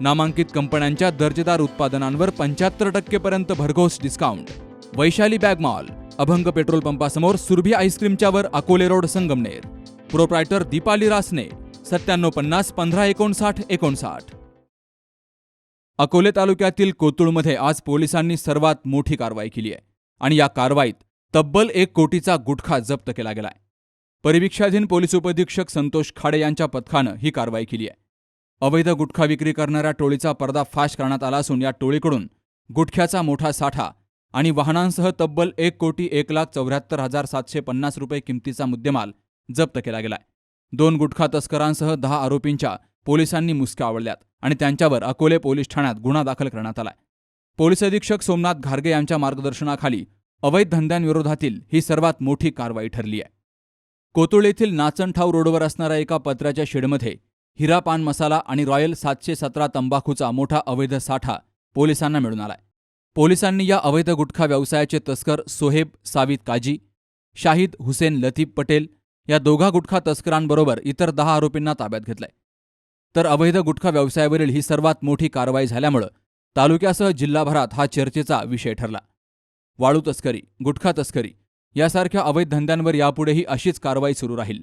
नामांकित कंपन्यांच्या दर्जेदार उत्पादनांवर पंच्याहत्तर टक्केपर्यंत भरघोस discount Vaishali bag mall Abhang petrol पंपासमोर Surabhi आईस्क्रीमच्यावर अकोले रोड संगमनेर. प्रोप्रायटर दीपाली रासने सत्त्याण्णव पन्नास पंधरा एकोणसाठ एकोणसाठ. अकोले तालुक्यातील कोतुळमध्ये आज पोलिसांनी सर्वात मोठी कारवाई केली आहे आणि या कारवाईत तब्बल एक कोटीचा गुटखा जप्त केला गेलाय. परिवीक्षाधीन पोलीस उपअधीक्षक संतोष खाडे यांच्या पथकानं ही कारवाई केली आहे. अवैध गुटखा विक्री करणाऱ्या टोळीचा पर्दाफाश करण्यात आला असून या टोळीकडून गुटख्याचा मोठा साठा आणि वाहनांसह तब्बल एक कोटी एक लाख चौऱ्याहत्तर हजार सातशे पन्नास रुपये किमतीचा मुद्देमाल जप्त केला गेलाय. दोन गुटखा तस्करांसह दहा आरोपींच्या पोलिसांनी मुसक्या आवडल्यात आणि त्यांच्यावर अकोले पोलीस ठाण्यात गुन्हा दाखल करण्यात आलाय. पोलीस अधीक्षक सोमनाथ घारगे यांच्या मार्गदर्शनाखाली अवैध धंद्यांविरोधातील ही सर्वात मोठी कारवाई ठरली आहे कोतुळ येथील नाचनठाव रोडवर असणाऱ्या एका पत्र्याच्या शेडमध्ये हिरा पान मसाला आणि रॉयल सातशे सतरा तंबाखूचा मोठा अवैध साठा पोलिसांना मिळून आलाय. पोलिसांनी या अवैध गुटखा व्यवसायाचे तस्कर सोहेब सावित काजी शाहिद हुसेन लतीफ पटेल या दोघा गुटखा तस्करांबरोबर इतर दहा आरोपींना ताब्यात घेतलंय. तर अवैध गुटखा व्यवसायावरील ही सर्वात मोठी कारवाई झाल्यामुळं तालुक्यासह जिल्हाभरात हा चर्चेचा विषय ठरला. वाळू तस्करी गुटखा तस्करी यासारख्या अवैध धंद्यांवर यापुढेही अशीच कारवाई सुरू राहील.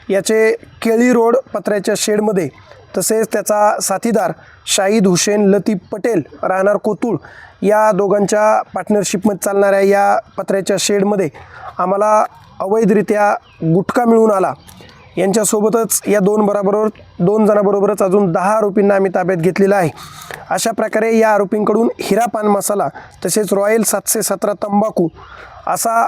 याचे केळी रोड पत्र्याच्या शेडमध्ये तसेच त्याचा साथीदार शाहीद हुसेन लतीफ पटेल राहणार कोतुळ या दोघांच्या पार्टनरशिपमध्ये चालणाऱ्या या पत्र्याच्या शेडमध्ये आम्हाला अवैधरित्या गुटखा मिळून आला. यांच्यासोबतच या दोन बराबरोबर दोन जणांबरोबरच अजून दहा आरोपींना आम्ही ताब्यात घेतलेला आहे. अशा प्रकारे या आरोपींकडून हिरा पान मसाला तसेच रॉयल सातशे सतरा तंबाखू असा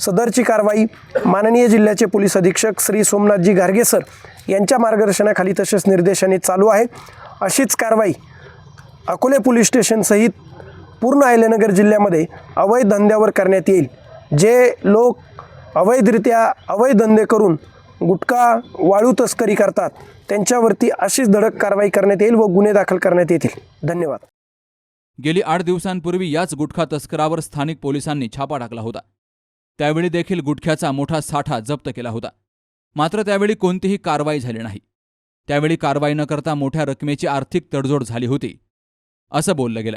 सदरची कारवाई माननीय जिल्ह्याचे पोलीस अधीक्षक श्री सोमनाथजी घारगे सर यांच्या मार्गदर्शनाखाली तसेच निर्देशाने चालू आहे. अशीच कारवाई अकोले पोलीस स्टेशनसहित पूर्ण अहिल्यानगर जिल्ह्यामध्ये अवैध धंद्यावर करण्यात येईल. जे लोक अवैधरित्या अवैध धंदे करून गुटखा वाळू तस्करी करतात त्यांच्यावरती अशीच धडक कारवाई करण्यात येईल व गुन्हे दाखल करण्यात येतील. धन्यवाद. गेली आठ दिवसांपूर्वी याच गुटखा तस्करावर स्थानिक पोलिसांनी छापा टाकला होता. त्यावेळी देखील गुटख्याचा मोठा साठा जप्त केला होता. मात्र त्यावेळी कोणतीही कारवाई झाली नाही. त्यावेळी कारवाई न करता मोठ्या रकमेची आर्थिक तडजोड झाली होती. असं बोललं गेलं.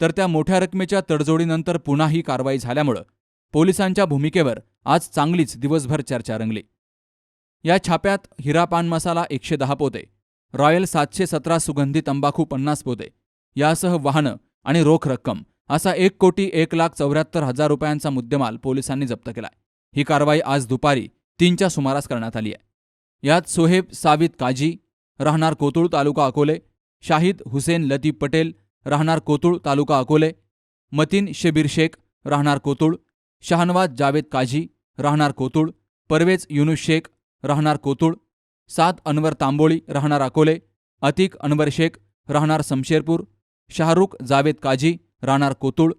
तर त्या मोठ्या रकमेच्या तडजोडीनंतर पुन्हा ही कारवाई झाल्यामुळं पोलिसांच्या भूमिकेवर आज चांगलीच दिवसभर चर्चा रंगली. या छाप्यात हिरा पान मसाला एकशे दहा पोते रॉयल सातशे सतरा सुगंधी तंबाखू पन्नास पोते यासह वाहनं आणि रोख रक्कम असा एक कोटी एक लाख चौऱ्याहत्तर हजार रुपयांचा मुद्देमाल पोलिसांनी जप्त केलाय. ही कारवाई आज दुपारी तीनच्या सुमारास करण्यात आली आहे. यात सोहेब सावित काजी राहणार कोतुळ तालुका अकोले शाहिद हुसेन लतीफ पटेल राहणार कोतुळ तालुका अकोले मतीन शेबीर शेख राहणार कोतुळ शहानवाज जावेद काझी राहणार कोतुळ परवेज युनुस शेख राहणार कोतुळ सात अनवर तांबोळी राहणार अकोले अतिक अनवर शेख राहणार समशेरपूर शाहरुख जावेद काझी राहणार कोतुळ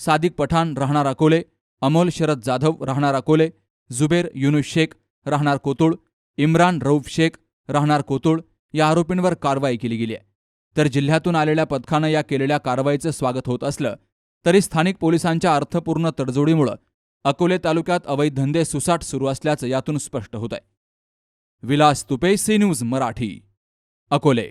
सादिक पठाण राहणार अकोले अमोल शरद जाधव राहणार अकोले जुबेर युनुस शेख राहणार कोतुळ इम्रान रऊफ शेख राहणार कोतुळ या आरोपींवर कारवाई केली गेली आहे. तर जिल्ह्यातून आलेल्या पथकानं या केलेल्या कारवाईचं स्वागत होत असलं तरी स्थानिक पोलिसांच्या अर्थपूर्ण तडजोडीमुळं अकोले तालुक्यात अवैध धंदे सुसाट सुरू असल्याचं यातून स्पष्ट होत आहे विलास तुपे सी न्यूज मराठी अकोले.